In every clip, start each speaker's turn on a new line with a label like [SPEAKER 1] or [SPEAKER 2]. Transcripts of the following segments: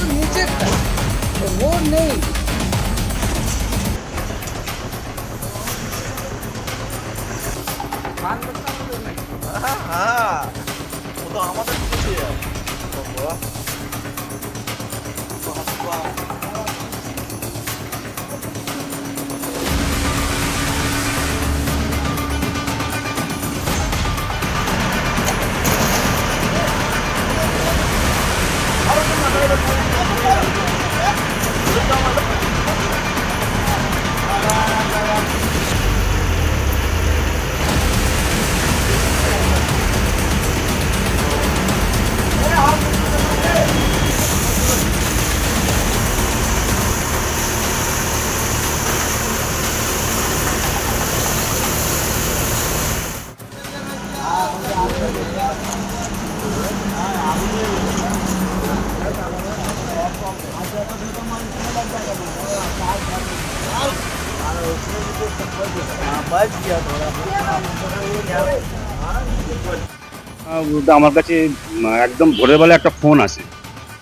[SPEAKER 1] even Egypt. The war name. 아, 아, 보통
[SPEAKER 2] 아마도 그지. 뭐야? আমার কাছে একদম ভোরেরবেলা একটা ফোন আসে,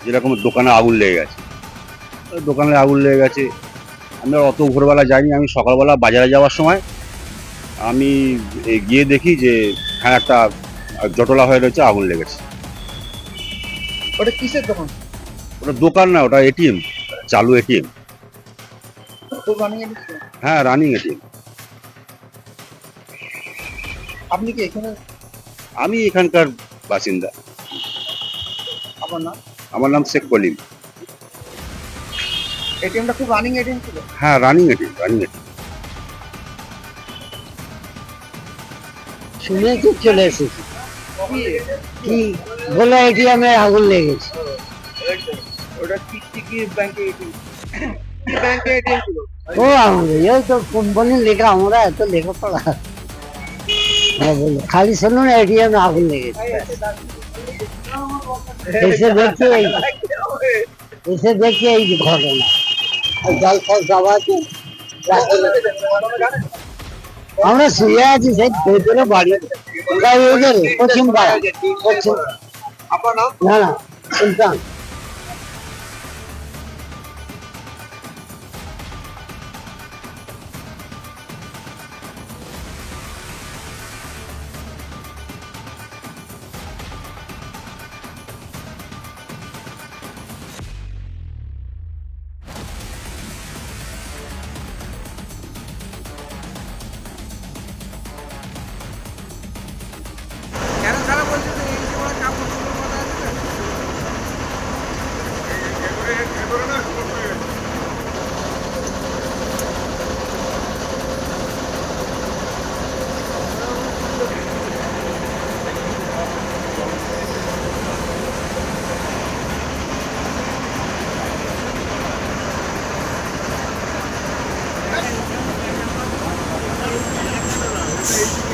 [SPEAKER 2] যেরকম দোকানে আগুন লেগে গেছে। দোকানে আগুন লেগে গেছে। আমি অত ভোরবেলা যাইনি, আমি সকালবেলা বাজারে যাওয়ার সময় আমি গিয়ে দেখি যে হ্যাঁ একটা জটলা হয়ে রয়েছে আগুন লেগেছে।
[SPEAKER 3] ওটা কিসের দোকান?
[SPEAKER 2] ওটা দোকান না ওটা এটিএম চালু এটিএম। হ্যাঁ রানিং এটিএম।
[SPEAKER 3] আপনি কি এখানে?
[SPEAKER 2] আমি এখানকার বাসিন্দা।
[SPEAKER 3] আপনার নাম?
[SPEAKER 2] আমার নাম শেখ কলিম।
[SPEAKER 3] এটিএমটা খুব রানিং এটিএম ছিল।
[SPEAKER 2] হ্যাঁ রানিং এটিএম রানিং এটিএম।
[SPEAKER 4] শুনে তো চলে এসেছি। কি বলে এটিএমে আগুন লেগেছে।
[SPEAKER 3] ওটা এটিএম কি ব্যাংকে
[SPEAKER 4] এই তো কোম্পানি লেখা আমরা এত লেখাপড়া। হ্যাঁ, বলো। খালি শুনুন এটিএম আগুন লেগেছে। এসে দেখছি এই এসে দেখছি এই ঘটনা। জল ফল সব আছে।
[SPEAKER 3] હમણાં સૂર્યાજી સાહેબ ભેગેનો ભાડ્યો પશ્ચિમ ભાડ્યો પશ્ચિમ ના ના સુલતાન.
[SPEAKER 1] এই